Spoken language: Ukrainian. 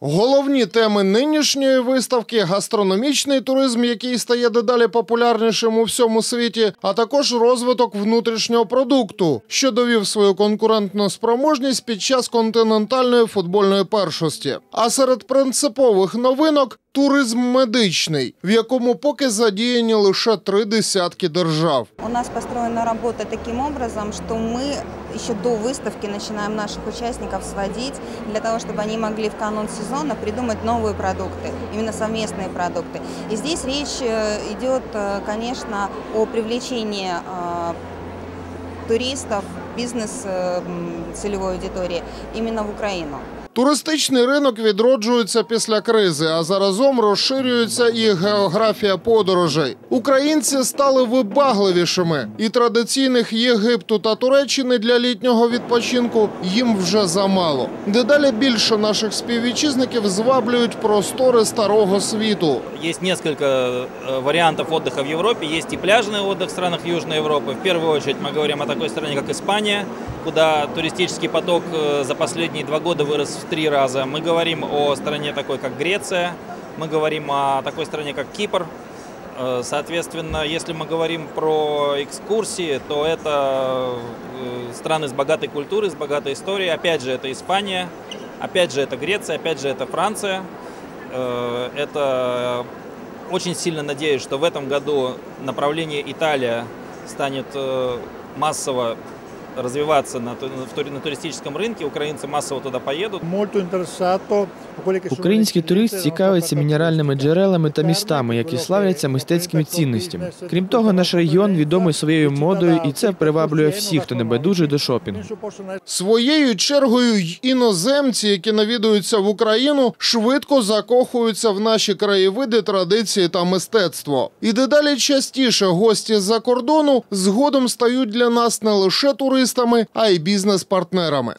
Головні теми нинішньої виставки гастрономічний туризм, який стає дедалі популярнішим у всьому світі, а також розвиток внутрішнього продукту, що довів свою конкурентну спроможність під час континентальної футбольної першості. А серед принципових новинок туризм медичний, в якому поки задіяні лише три десятки держав. У нас построена работа таким образом, что мы еще до выставки начинаем наших участников сводить для того, чтобы они могли в канун сезона придумать новые продукты, именно совместные продукты. И здесь речь э, идет, э, конечно, о привлечении э, туристов, бизнес э, м, целевой аудитории именно в Украину. Туристичний ринок відроджується після кризи, а заразом розширюється і географія подорожей. Українці стали вибагливішими, і традиційних Єгипту та Туреччини для літнього відпочинку їм вже замало. Дедалі більше наших співвітчизників зваблюють простори старого світу. Есть несколько э, вариантов отдыха в Европе. Есть и пляжный отдых в странах Южной Европы. В первую очередь мы говорим о такой стране, как Испания, Куда туристический поток э, за последние два года вырос в три раза. Мы говорим о стране такой, как Греция. Мы говорим о такой стране, как Кипр. Э, Соответственно, если мы говорим про экскурсии, то это э, страны с богатой культурой, с богатой историей. Опять же, это Испания, опять же, это Греция, опять же, это Франция. Это очень сильно надеюсь, что в этом году направление Италия станет массово развиваться на, на туристическом рынке. Украинцы массово туда поедут. molto interessato a quelle che sono Український le турист scelte цікавиться della nostra мінеральними джерелами та містами, які славляться мистецькими цінностями. Крім того, наш регіон відомий своєю модою, і це приваблює всіх, хто не байдужий до шопінгу. Своєю чергою й іноземці, які навідуються в Україну, швидко закохуються в наші краєвиди, традиції та мистецтво. І дедалі частіше гості з-за кордону згодом стають для нас не лише туристами, а й бізнес-партнерами.